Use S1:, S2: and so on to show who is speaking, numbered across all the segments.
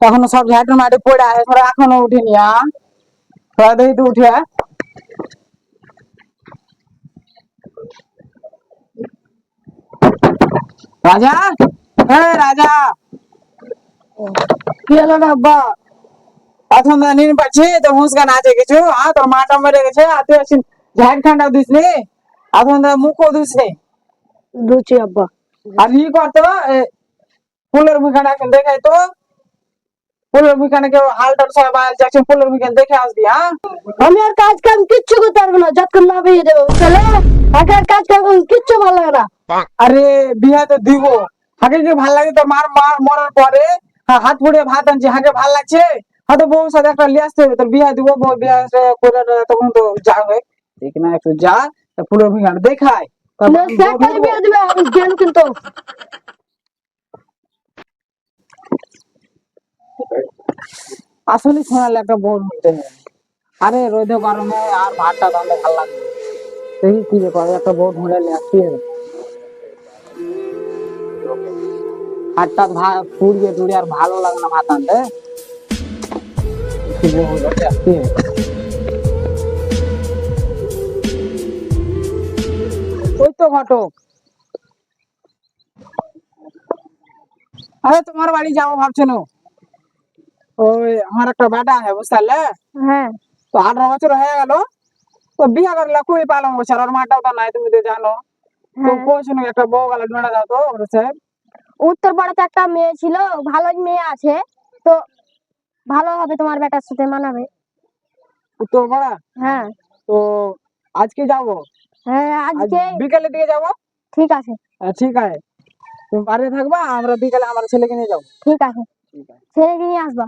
S1: এখনো সব ঝাঁটের মাটি পড়ে আছে তোরা এখনো উঠিনি আ তোরা দেখি তো উঠে আয়। রাজা হে রাজা কি হলো রে আব্বা এখন তো নিন পাচ্ছি তো মুসকান আছে কিছু আ তোর মাটা মরে গেছে আর তুই আসিন ঝাড় ঠান্ডা দিস নি এখন তো মুখও দিস নি
S2: দুচি আব্বা
S1: আর ই করতে বা, এ, ফুলের মুখানে এখন দেখাই তো ফুলের মুখানে কেউ হালটার সবাই বাইরে যাচ্ছে ফুলের মুখানে দেখে আসবি হ্যাঁ?
S2: আমি আর কাজ কাম কিচ্ছু করতে পারব না যতক্ষণ না বিয়ে দেবো বুঝলে? আগে আর কাজ কাম কিচ্ছু ভালো লাগে না।
S1: আরে বিয়া তো দিব। আগে কি ভালো লাগে তোর মার মার মরার পরে হা- হাত পুড়ে ভাত আনছি আগে ভালো লাগছে? হয়তো বউ সাথে একটা লিয়ে আসতে হবে তোর বিয়া দিব বউ বিয়া করে তখন তো যাবে ঠিক না একটু যা তা ফুলের মুখানে দেখায়
S2: বিয়ে দিবে কিন্তু।
S1: আসলে শোনালে একটা বোর হতে আরে রোদে গরমে আর ভাতটা রান্না ভালো লাগে দেখি কি একটা ভাতটা ভাত পুড়িয়ে আর ভালো লাগে না ভাত আনতে। ওই তো ঘটক। আরে তোমার বাড়ি যাব ভাবছ না? ওই আমার একটা বেটা আছে বুঝতে পারলে
S2: হ্যাঁ
S1: তো আঠারো বছর হয়ে গেল তো বিয়া করলে খুবই পালন করছে আর ওর মাটাও তো নাই তুমি তো জানো তো
S2: হ্যাঁ।
S1: কোন একটা বউ গেল মেটা দাও তো ওর সাহেব
S2: উত্তর পাড়াতে একটা মেয়ে ছিল ভালো মেয়ে আছে তো ভালো হবে তোমার বেটার সাথে মানাবে
S1: উত্তর পাড়া
S2: হ্যাঁ
S1: তো আজকে যাবো
S2: হ্যাঁ
S1: আজ
S2: আজকে
S1: বিকালে দিকে যাবো
S2: ঠিক আছে
S1: হ্যাঁ, ঠিক আছে তুমি বাড়িতে থাকবা আমরা বিকালে আমার ছেলেকে নিয়ে যাবো
S2: ঠিক আছে
S1: ঠিক আছে
S2: ছেলেকে নিয়ে আসবা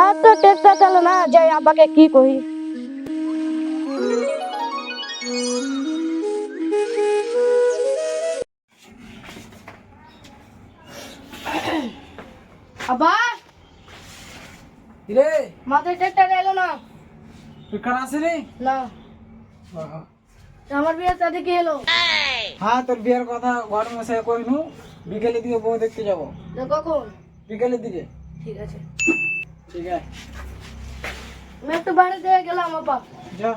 S2: আর তো টেক্সটা চলে না যাই আব্বাকে কি কহি আব্বা
S1: রে
S2: মাথায় টেক্সটা এলো না।
S1: এখানে আসেনি
S2: না। আমার বিয়ে সাথে কি এলো
S1: হ্যাঁ তোর বিয়ের কথা ঘর মশাই কইনু বিকেলে দিকে বউ দেখতে যাব।
S2: কখন?
S1: বিকেলের দিকে?
S2: ঠিক আছে।
S1: ঠিক আছে।
S2: আমি একটু বাড়িতে গেলাম আব্বা
S1: যা।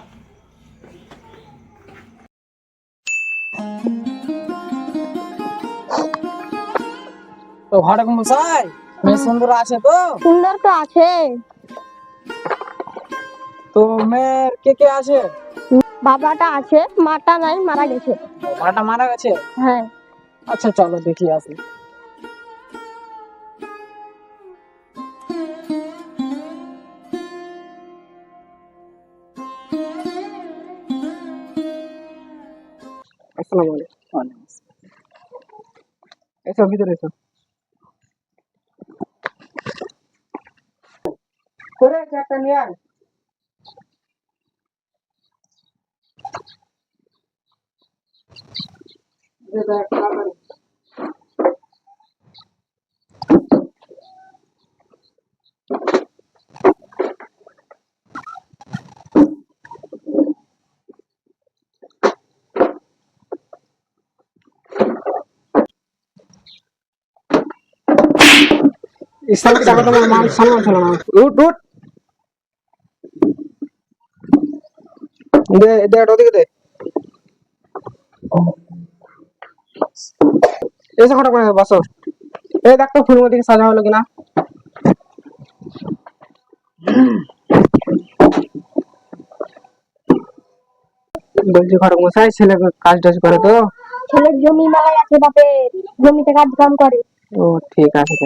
S1: তো ঘটক মশাই মেয়ে সুন্দর আছে তো?
S2: সুন্দর তো আছে।
S1: তো মেয়ের কে কে আছে?
S2: বাবাটা আছে মাটা নাই মারা গেছে।
S1: মাটা মারা গেছে?
S2: হ্যাঁ।
S1: আচ্ছা চলো দেখি আসি। আসসালামু আলাইকুম ওয়ালাইকুম আসসালাম। এসো ভিতরে এসো করে একটা নিয়ে আয় দে দে, ইসলামকে যাবে তোমার মান সম্মান ছিল না উঠ উঠ দে দে এটা ওদিকে দে। এসে কটা করে বসো এই দেখ তো ফুল দিকে সাজা হলো কিনা। বলছি ঘর মশাই ছেলে কাজ টাজ করে তো?
S2: ছেলের জমি মেলায় আছে বাপে জমিতে কাজ কাম করে।
S1: ও ঠিক আছে।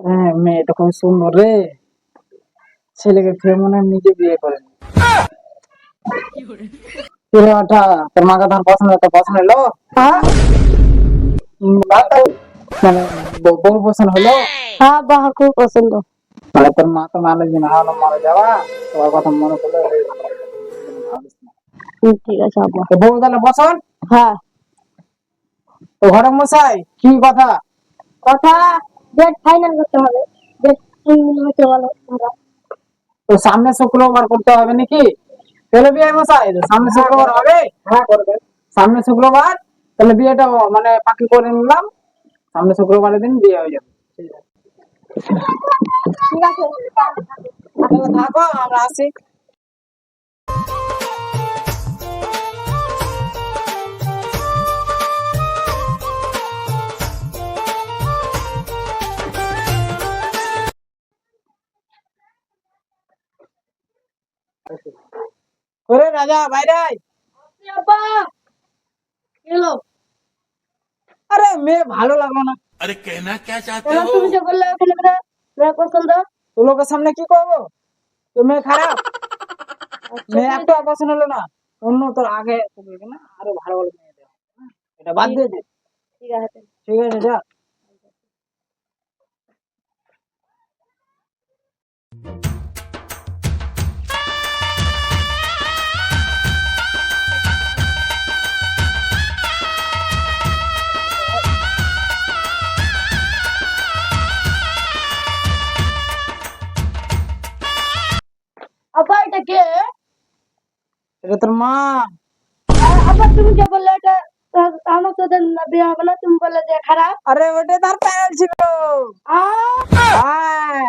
S1: হ্যাঁ মেয়েটা খুব সুন্দর রে। ছেলেকে মনে হয় নিজে বিয়ে করেন তোর মাকে পছন্দ তো পছন্দ হলো হ্যাঁ? মানে বউ- পছন্দ হলো?
S2: হ্যাঁ খুব পছন্দ।
S1: মানে তোর মা তো মারা দিন হাওলা মারা যাওয়া। তোমার কথা মনে পড়ল
S2: ঠিক আছে আব্বা।
S1: বউ তাহলে পছন্দ?
S2: হ্যাঁ।
S1: তো ঘরে মশাই কি কথা?
S2: কথা? ডেট ফাইনাল করতে হবে। ডেট হতে বলো তোমরা।
S1: তো সামনে শুক্রবার করতে হবে নাকি? তাহলে বিয়ে মশাই সামনে শুক্রবার হবে? হ্যাঁ করবে। সামনে শুক্রবার? তাহলে বিয়েটা মানে পাকি করে নিলাম। সামনে শুক্রবারের দিন বিয়ে হয়ে যাবে।
S2: ঠিক আছে।
S1: তাহলে থাকো আমরা আসি। ওরে রাজা বাইরাই
S2: আপা এলো
S1: আরে মেয়ে ভালো লাগলো না
S3: আরে কেনা কে
S2: চাইতে
S3: হো
S2: তুমি যে বললে ওখানে মেরা পছন্দ
S1: তো লোকের সামনে কি করব তো মেয়ে খারাপ মেয়ে একটা পছন্দ হলো না অন্য তোর আগে তুমি না আরো ভালো ভালো মেয়ে দাও এটা বাদ দিয়ে দে
S2: ঠিক আছে
S1: ঠিক আছে যা এটা তোর মা
S2: আর আব্বা তুমি যে বললে এটা আ- আমার সাথে না বিয়ে হবে না তুমি বললে যে খারাপ
S1: আরে ওটা তার প্যানেল ছিল
S2: আহ
S1: হ্যাঁ